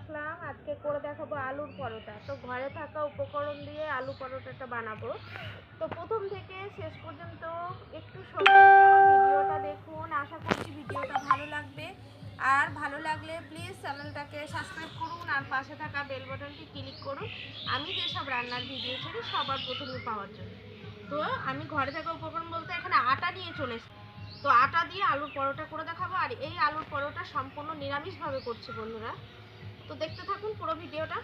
আসলাম, আজকে করে দেখাবো আলুর পরোটা। তো ঘরে থাকা উপকরণ দিয়ে আলু পরোটাটা বানাবো। তো প্রথম থেকে শেষ পর্যন্ত একটু ভিডিওটা দেখুন। আশা করছি ভিডিওটা ভালো লাগবে। আর ভালো লাগলে প্লিজ চ্যানেলটাকে সাবস্ক্রাইব করুন আর পাশে থাকা বেল বাটনটি ক্লিক করুন। আমি যেসব রান্নার ভিডিও ছাড়ি সবার প্রথমে পাওয়ার জন্য। তো আমি ঘরে থাকা উপকরণ বলতে এখানে আটা নিয়ে চলে তো আটা দিয়ে আলুর পরোটা করে দেখাবো। আর এই আলুর পরোটা সম্পূর্ণ নিরামিষভাবে করছি বন্ধুরা। তো দেখতে থাকুন পুরো ভিডিওটা।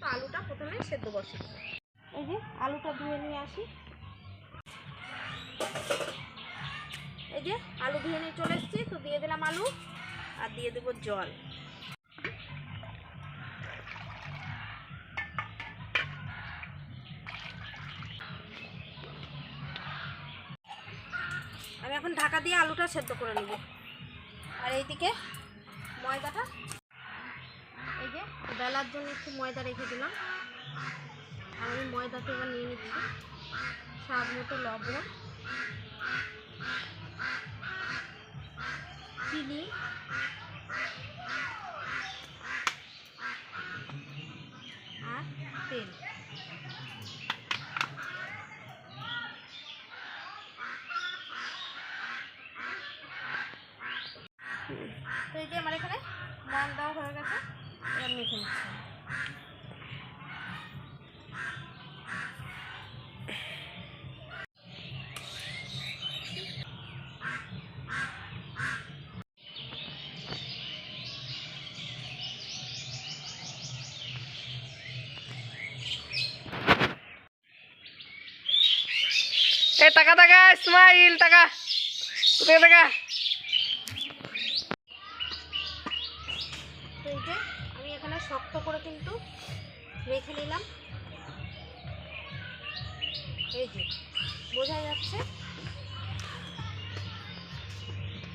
তো আলুটা প্রথমে সেদ্ধ বসে এই যে আলুটা ধুয়ে নিয়ে আসি। এই যে আলু ধুয়ে নিয়ে চলে এসেছি, তো দিয়ে দিলাম আলু আর দিয়ে দেবো জল। আমি এখন ঢাকা দিয়ে আলুটা সেদ্ধ করে নেব। আর এইদিকে ময়দাটা বেলার জন্য একটু ময়দা রেখে দিলাম। আর আমি ময়দাটা এবার নিয়ে নিচ্ছি স্বাদ মতো লবণ, চিনি, আর তেল। তো এই যে আমার এখানে মন দেওয়া হয়ে গেছে এবার মেখে নিচ্ছি এ টাকা টাকা ইসমাইল টাকা কোথায় টাকা তো এই যে আমি এখানে শক্ত করে কিন্তু মেখে নিলাম। এই যে, বোঝা যাচ্ছে?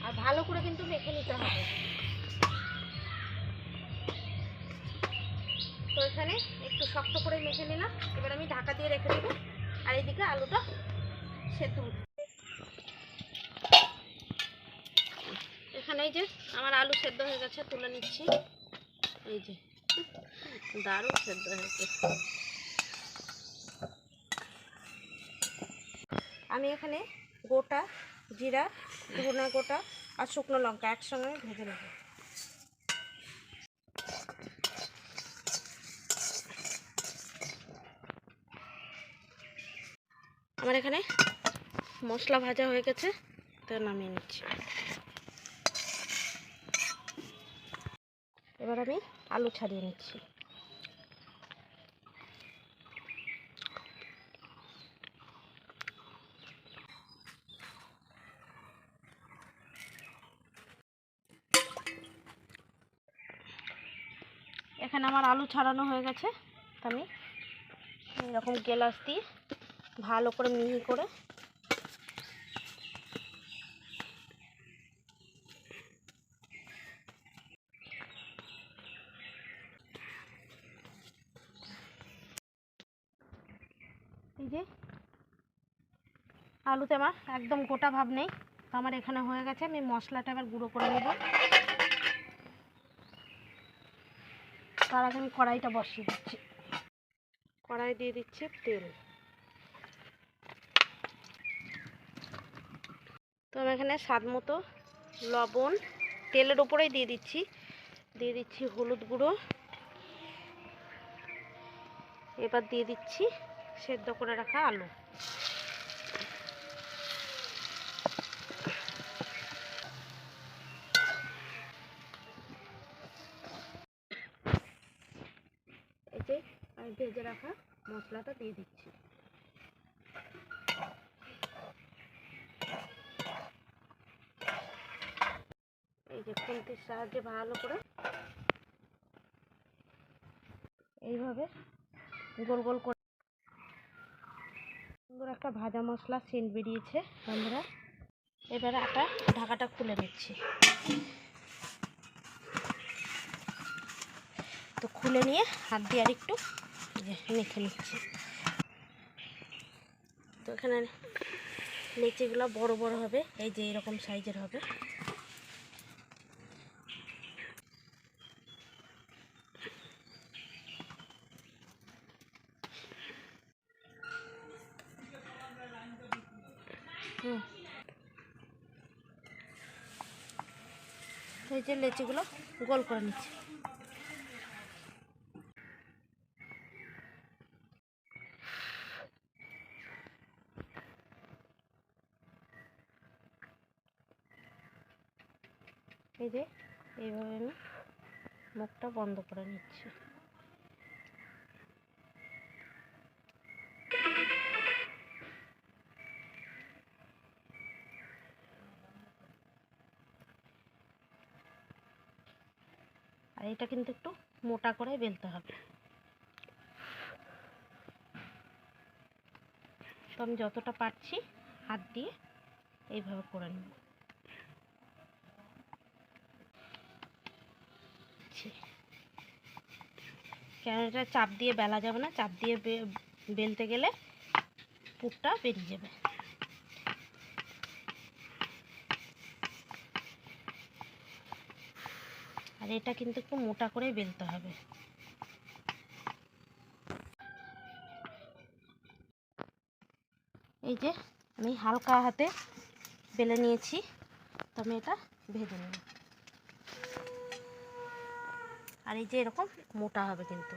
আর ভালো করে কিন্তু মেখে নিতে হবে। তো এখানে একটু শক্ত করে মেখে নিলাম। এবার আমি ঢাকা দিয়ে রেখে দেবো। আর এইদিকে আলুটা সেদ্ধ এখানে এই যে আমার আলু সেদ্ধ হয়ে গেছে, তুলে নিচ্ছি। এই যে। দারুণ সেদ্ধ হয়েছে। আমি এখানে গোটা জিরা, ধনা গোটা আর শুকনো লঙ্কা একসঙ্গে ভেজে নেব। আমার এখানে মশলা ভাজা হয়ে গেছে, তো নামিয়ে নিচ্ছি। এবার আমি আলু ছাড়িয়ে নিচ্ছি। এখানে আমার আলু ছাড়ানো হয়ে গেছে। আমি এরকম গেলাস দিয়ে ভালো করে মিহি করে এই যে আলুতে আমার একদম গোটা ভাব নেই। তো আমার এখানে হয়ে গেছে, আমি মশলাটা এবার গুঁড়ো করে নেব। তার আগে আমি কড়াইটা বসিয়ে দিচ্ছি। কড়াই দিয়ে দিচ্ছি তেল। তো আমি এখানে স্বাদ মতো লবণ, তেলের ওপরেই দিয়ে দিচ্ছি। দিয়ে দিচ্ছি হলুদ গুঁড়ো। এবার দিয়ে দিচ্ছি সেদ্ধ করে রাখা আলু। আমি ভেজে রাখা মশলাটা দিয়ে দিচ্ছি। এই যে খুন্তির সাহায্যে ভালো করে এইভাবে গোল গোল করে একটা ভাজা মশলা সেন্ট বেরিয়েছে বন্ধুরা এবারে আটা ঢাকাটা খুলে নিচ্ছি। তো খুলে নিয়ে হাত দিয়ে আর একটু মেখে নিচ্ছি। তো এখানে নেচেগুলো বড় বড় হবে, এই যে এরকম সাইজের হবে। এই যে লেচিগুলো গোল করে নিচ্ছি। এই যে এইভাবে আমি মুখটা বন্ধ করে নিচ্ছি। আর এটা কিন্তু একটু মোটা করে বেলতে হবে। তো আমি যতটা পারছি হাত দিয়ে এইভাবে করে নেব। কেন এটা চাপ দিয়ে বেলা যাবে না? চাপ দিয়ে বেলতে গেলে পুরটা বেরিয়ে যাবে। আর এটা কিন্তু একটু মোটা করে বেলতে হবে। এই যে আমি হালকা হাতে বেলে নিয়েছি, তো আমি এটা ভেজে নেব। আর এই যে এরকম মোটা হবে কিন্তু।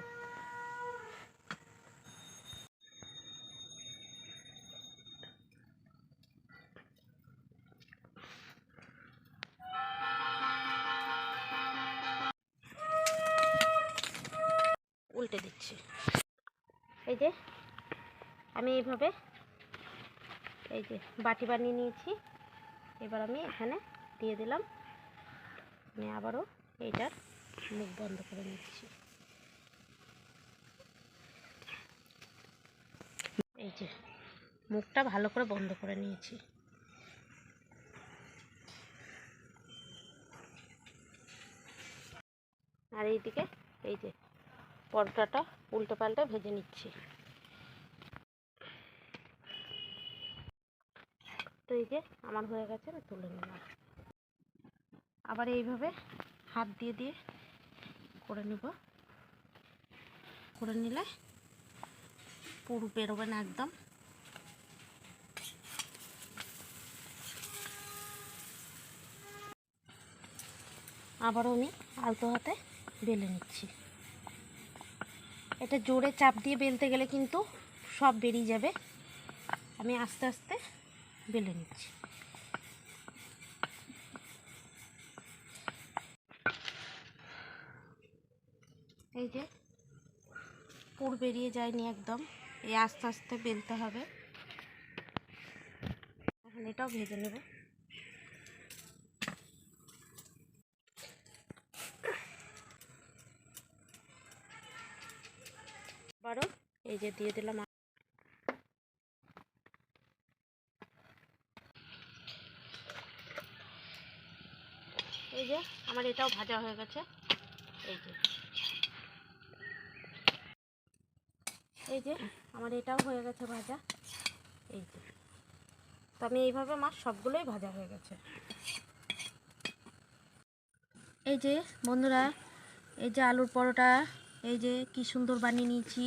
উল্টে দিচ্ছি। এই যে, আমি এইভাবে এই যে বাটি বানিয়ে নিয়েছি। এবার আমি এখানে দিয়ে দিলাম। আমি আবারও এইটার মুখ বন্ধ করে নিচ্ছি। এই যে, মুখটা ভালো করে বন্ধ করে নিয়েছি। আর এইদিকে, এই যে পরোটাটা উল্টো পাল্টা ভেজে নিচ্ছি। তো এই যে আমার হয়ে গেছে, আমি তুলে নিলাম। আবার এইভাবে হাত দিয়ে দিয়ে করে নেব। করে নিলে পুরো বেরোবে না একদম। আবারও আমি আলতো হাতে বেলে নিচ্ছি। এটা জোরে চাপ দিয়ে বেলতে গেলে কিন্তু সব বেরিয়ে যাবে। আমি আস্তে আস্তে বেলে নিচ্ছি। এই যে পুর বেরিয়ে যায়নি একদম, এই আস্তে আস্তে বেলতে হবে। এখন এটাও ভেজে নেব আবারও এই যে দিয়ে দিলাম এই যে আমার এটাও ভাজা হয়ে গেছে। এই যে। এই যে আমার এটাও হয়ে গেছে ভাজা। এই যে। তো আমি এইভাবে আমার সবগুলোই ভাজা হয়ে গেছে। এই যে বন্ধুরা, এই যে আলুর পরোটা, এই যে কি সুন্দর বানিয়ে নিয়েছি।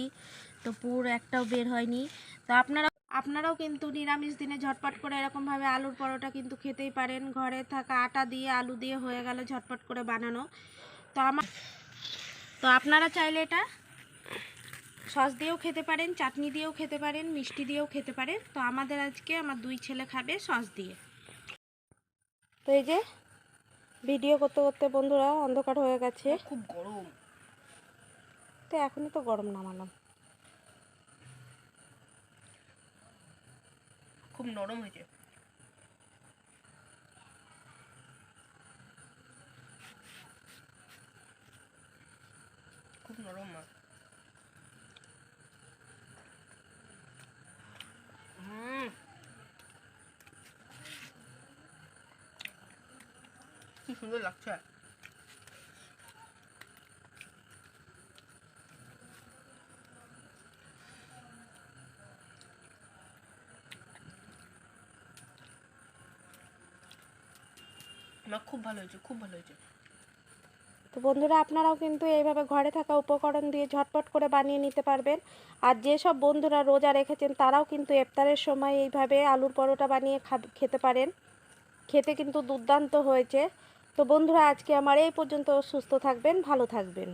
তো পুর একটাও বের হয়নি। তো আপনারা আপনারাও কিন্তু নিরামিষ দিনে ঝটপট করে এরকমভাবে আলুর পরোটা কিন্তু খেতেই পারেন। ঘরে থাকা আটা দিয়ে আলু দিয়ে হয়ে গেল ঝটপট করে বানানো। তো আমার তো আপনারা চাইলে এটা সস দিয়েও খেতে পারেন চাটনি দিয়েও খেতে পারেন মিষ্টি দিয়েও খেতে পারেন। তো আমাদের আজকে আমার দুই ছেলে খাবে সস দিয়ে। তো এই যে ভিডিও করতে করতে বন্ধুরা অন্ধকার হয়ে গেছে। খুব গরম। তো এখনই তো গরম নামালাম। নরম হয়েছে খুব নরম মা হুম কি সুন্দর লাগছে মা খুব ভালো হয়েছে, খুব ভালো হয়েছে। তো বন্ধুরা, আপনারাও কিন্তু এইভাবে ঘরে থাকা উপকরণ দিয়ে ঝটপট করে বানিয়ে নিতে পারবেন। আর যেসব বন্ধুরা রোজা রেখেছেন, তারাও কিন্তু ইফতারের সময় এইভাবে আলুর পরোটা বানিয়ে খেতে পারেন। খেতে কিন্তু দুর্দান্ত হয়েছে। তো বন্ধুরা, আজকে আমার এই পর্যন্ত সুস্থ থাকবেন, ভালো থাকবেন।